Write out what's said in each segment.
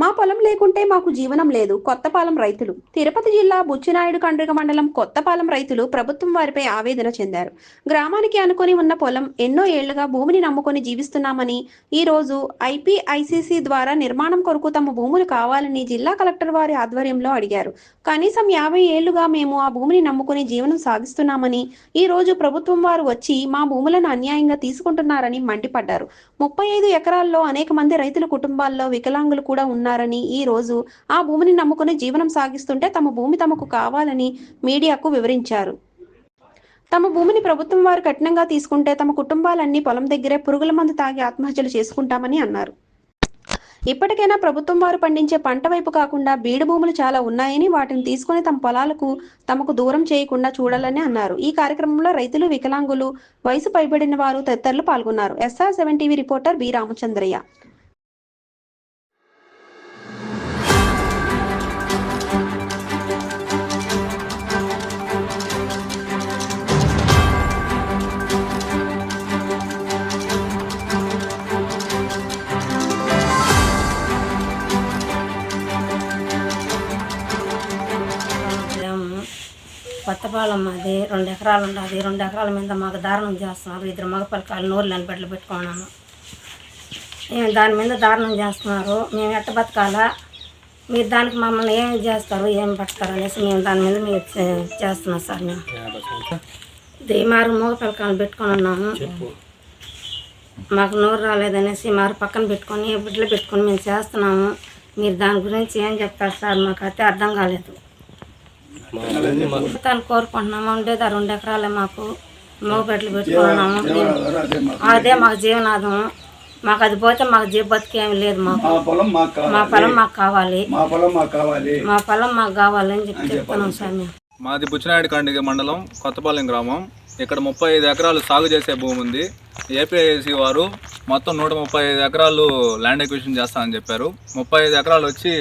మా పొలం లేకుంటే మాకు జీవనం లేదు. కొత్తపాలెం రైతులు. తిరుపతి జిల్లా బుచ్చినాయుడు కండ్రిక మండలం కొత్తపాలెం రైతులు ప్రభుత్వం వారిపై ఆవేదన చెందారు. గ్రామానికి అనుకొని ఉన్న పొలం ఎన్నో ఏళ్ళుగా భూమిని నమ్ముకొని జీవిస్తున్నామని ఈ రోజు ఐపీఐసీసీ ద్వారా నిర్మాణం కొరకు తమ భూములు కావాలని జిల్లా కలెక్టర్ వారి ఆధ్వర్యంలో అడిగారు. కనీసం యాభై ఏళ్ళుగా మేము ఆ భూమిని నమ్ముకొని జీవనం సాగిస్తున్నామని ఈ రోజు ప్రభుత్వం వారు వచ్చి మా భూములను అన్యాయంగా తీసుకుంటున్నారని మండిపడ్డారు. ముప్పై ఐదు ఎకరాల్లో అనేక మంది రైతుల కుటుంబాల్లో వికలాంగులు కూడా ఉన్నారు. ఉన్నారని ఈ రోజు ఆ భూమిని నమ్ముకుని జీవనం సాగిస్తుంటే తమ భూమి తమకు కావాలని మీడియాకు వివరించారు. తమ భూమిని ప్రభుత్వం వారు కఠినంగా తీసుకుంటే తమ కుటుంబాలన్నీ పొలం దగ్గరే పురుగుల మందు తాగి ఆత్మహత్యలు చేసుకుంటామని అన్నారు. ఇప్పటికైనా ప్రభుత్వం వారు పండించే పంట వైపు కాకుండా బీడు భూములు చాలా ఉన్నాయని వాటిని తీసుకుని తమ పొలాలకు తమకు దూరం చేయకుండా చూడాలని అన్నారు. ఈ కార్యక్రమంలో రైతులు వికలాంగులు వయసు పైబడిన వారు తదితరులు పాల్గొన్నారు. SR seven TV reporter B Ramachandraiah. Kothapalem అది రెండు ఎకరాలు ఉన్నది రెండు ఎకరాల మీద మాకు దారుణం చేస్తున్నారు. ఇద్దరు మగ పిల్లకాయలు నోరు లేని బిడ్డలు పెట్టుకున్నాను మేము దాని మీద దారుణం చేస్తున్నారు. మేము ఎట్ట బతకాలా? మీరు దానికి మమ్మల్ని ఏం చేస్తారు ఏం పడతారు అనేసి మేము దాని మీద మేము చేస్తున్నాం సార్ మేము. మారు మగ పిల్లకాయలు పెట్టుకొని ఉన్నాము. మాకు నోరు రాలేదనేసి మారు పక్కన పెట్టుకొని బిడ్డలు పెట్టుకొని మేము చేస్తున్నాము. మీరు దాని గురించి ఏం చెప్తారు సార్? మాకు అయితే అర్థం కాలేదు. తను కోరుకుంటున్నాము. ఉండేది ఆ రెండు ఎకరాలే మాకు. మగపెట్లు పెట్టుకున్నాము. అదే మాకు జీవనాధం మాకు అది పోతే మాకు జీ బతికేమి లేదు మాకు. మా పొలం మాకు కావాలి. మా పొలం మాకు కావాలి. మా పొలం మాకు కావాలి. మా పొలం మాకు కావాలని చెప్పి చెప్తున్నాం సార్ మేము మాది బుచ్చినాయుడు కండిగ మండలం కొత్తపాలెం గ్రామం. ఇక్కడ ముప్పై ఐదు ఎకరాలు సాగు చేసే భూమి ఉంది. ఏపీఐసి వారు మొత్తం నూట ముప్పై ఐదు ఎకరాలు ల్యాండ్ ఎక్విజిషన్ చేస్తామని చెప్పారు. ముప్పై ఐదు ఎకరాలు వచ్చి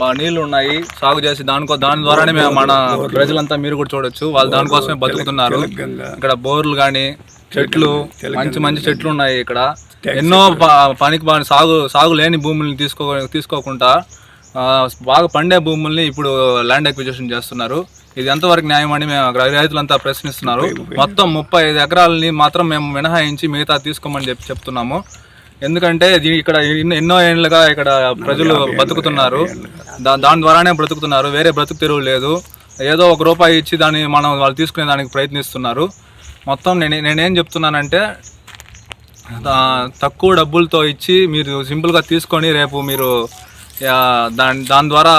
బాగా నీళ్ళు ఉన్నాయి సాగు చేసి దానికో దాని ద్వారానే మేము మన ప్రజలంతా మీరు కూడా చూడొచ్చు. వాళ్ళు దానికోసమే బతుకుతున్నారు. ఇక్కడ బోర్లు కానీ చెట్లు మంచి మంచి చెట్లు ఉన్నాయి ఇక్కడ. ఎన్నో పనికి బాగా సాగు సాగు లేని భూముల్ని తీసుకో తీసుకోకుండా బాగా పండే భూముల్ని ఇప్పుడు ల్యాండ్ అక్విజిషన్ చేస్తున్నారు. ఇది ఎంతవరకు న్యాయం అని మేము రైతులంతా ప్రశ్నిస్తున్నారు. మొత్తం ముప్పై ఐదు ఎకరాలని మాత్రం మేము మినహాయించి మిగతా తీసుకోమని చెప్పి చెప్తున్నాము. ఎందుకంటే ఇక్కడ ఎన్నో- ఏళ్ళుగా ఇక్కడ ప్రజలు బతుకుతున్నారు. దా దాని ద్వారానే బ్రతుకుతున్నారు. వేరే బ్రతుకు తెరువు లేదు. ఏదో ఒక రూపాయి ఇచ్చి దాన్ని మనం వాళ్ళు తీసుకునే దానికి ప్రయత్నిస్తున్నారు. మొత్తం నేను నేనేం చెప్తున్నానంటే తక్కువ డబ్బులతో ఇచ్చి మీరు సింపుల్గా తీసుకొని రేపు మీరు దాని దాని ద్వారా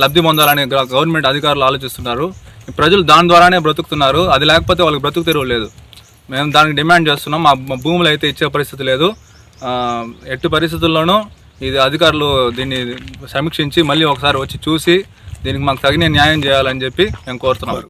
లబ్ధి పొందాలని గవర్నమెంట్ అధికారులు ఆలోచిస్తున్నారు. ప్రజలు దాని ద్వారానే బ్రతుకుతున్నారు. అది లేకపోతే వాళ్ళకి బ్రతుకు తెరువు లేదు. మేము దానికి డిమాండ్ చేస్తున్నాం. మా భూములు అయితే ఇచ్చే పరిస్థితి లేదు. ఎట్టి పరిస్థితుల్లోనూ ఇది అధికారులు దీన్ని సమీక్షించి మళ్ళీ ఒకసారి వచ్చి చూసి దీనికి మాకు తగిన న్యాయం చేయాలని చెప్పి మేము కోరుతున్నాం.